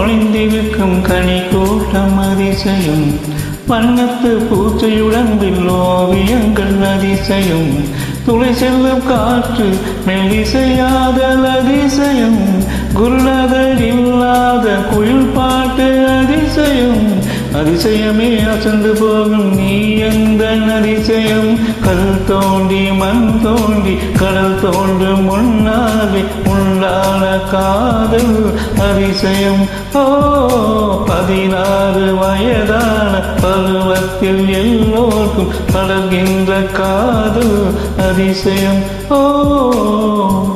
பூவுக்குள் ஒளிந்திருக்கும் கனி கூட்டம் அதிசயம். வண்ணத்து பூச்சையுடன் வில்லோவியங்கள் அதிசயம். துளை செல்லும் காற்று மெல்லிசையாதல் அதிசயம். குருநாதர் இல்லாத குயில் பாட்டு அதிசயமே அசந்து போகும் நீ எந்த அதிசயம் கல் தோண்டி மண் தோண்டி கடல் தோன்றும் முன்னாலே உண்டான காதல் அதிசயம். ஓ பதினாறு வயதான பருவத்தில் எல்லோருக்கும் படர்கின்ற காதல் அதிசயம். ஓ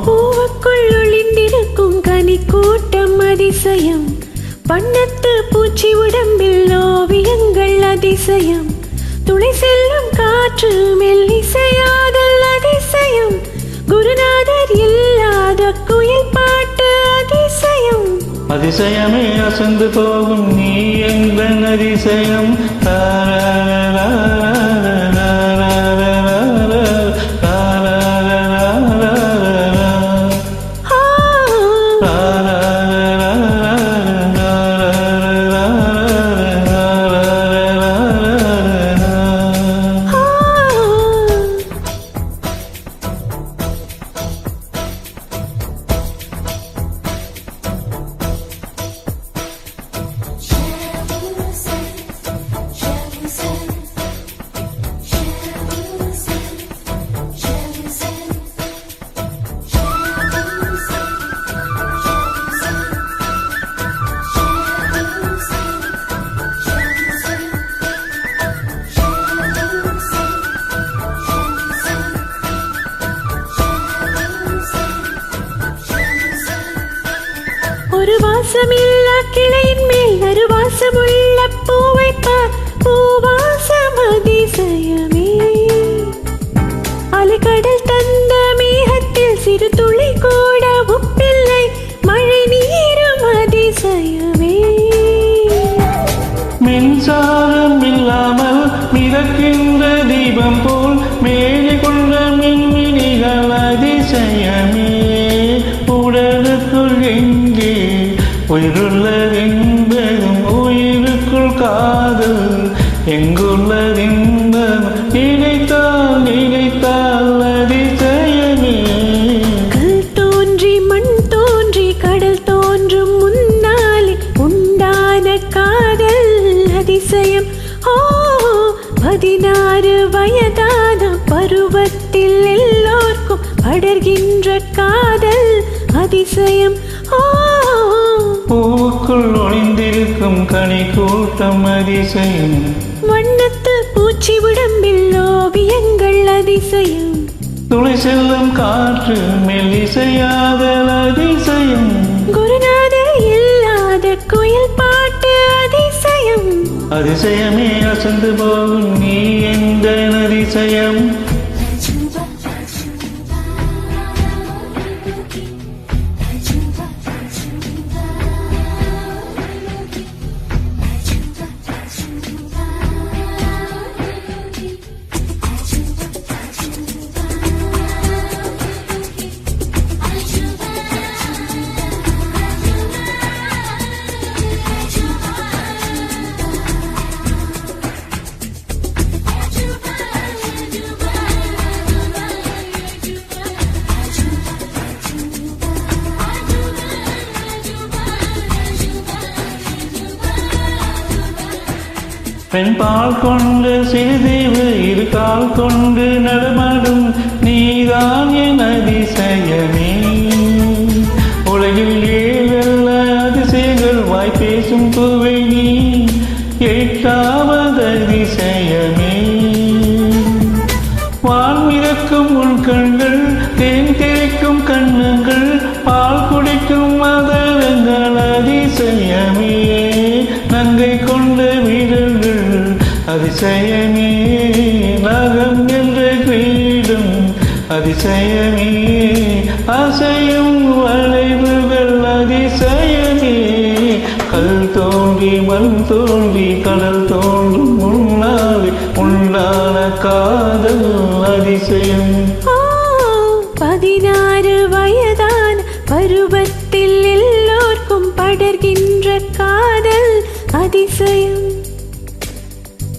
பூவுக்குள் ஒளிந்திருக்கும் கனி கூட்டம் அதிசயம். வண்ணத்து பூச்சி உடம்பில் அதிசயம் துளை செல்லும் காற்று மெல்லிசையாதல் அதிசயம். குருநாதர் இல்லாத குயில் பாட்டு அதிசயம். அதிசயமே அசந்து போகும் நீ எங்கள் அதிசயம். ஆ, ஒரு வாசமில்லா கிளையின் மேல் ஒரு வாசமுள்ள பூவை உயிருள்ளதென்பதும் உயிருக்குள் காதல். எங்குள்ள எங்குள்ளதென்ப நினைத்தால் நினைத்தால் அதிசயமே கல் தோன்றி மண் தோன்றி கடல் தோன்றும் முன்னாலே உண்டான காதல் அதிசயம். ஓ பதினாறு வயதான பருவத்தில் எல்லோர்க்கும் படர்கின்ற காதல் அதிசயம். ஓ பூவுக்குள் ஒளிந்திருக்கும் கனி கூட்டம் அதிசயம். வண்ணத்து பூச்சி உடம்பில் ஓவியங்கள் அதிசயம். துளை செல்லும் காற்று மெல்லிசையாதல் அதிசயம். குருநாதர் இல்லாத குயில் பாட்டு அதிசயம். அதிசயமே அசந்து போகும் நீ எந்த அதிசயம் பெண்பால் கொண்டு சிறுதீவு இரு கால் கொண்டு நடமாடும் நீதான் என் அதிசயமே. உலகில் ஏழல்ல அதிசயங்கள் வாய்ப்பேசும் பூவை நீ. எட்டாவது அதிசயமே நகம் என்று கிரீடம் அதிசயமே. அசையும் வளைவுகள் அதிசயமே கல் தோன்றி மண் தோன்றி கடல் தோன்றும் முன்னாலே உண்டான காதல் அதிசயம். பதினாறு வயதான பருவத்தில் எல்லோர்க்கும் படர்கின்ற காதல் அதிசயம்.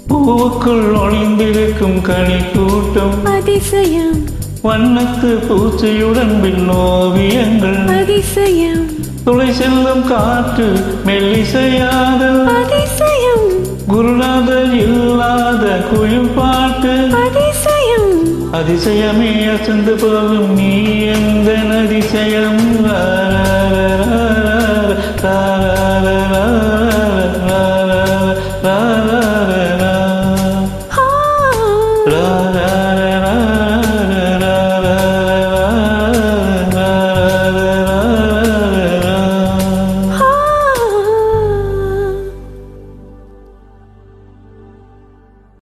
பூவுக்குள் ஒளிந்திருக்கும் கனி கூட்டம் அதிசயம். வண்ணத்து பூச்சியுடன் விண்ணோவியங்கள். அதிசயம். துளை செல்லும் காற்று மெல்லிசையாத அதிசயம். குருநாதர் இல்லாத குயில் பாட்டு. அதிசயம். அதிசயமே அசந்து போகும் நீ எந்த அதிசயம்?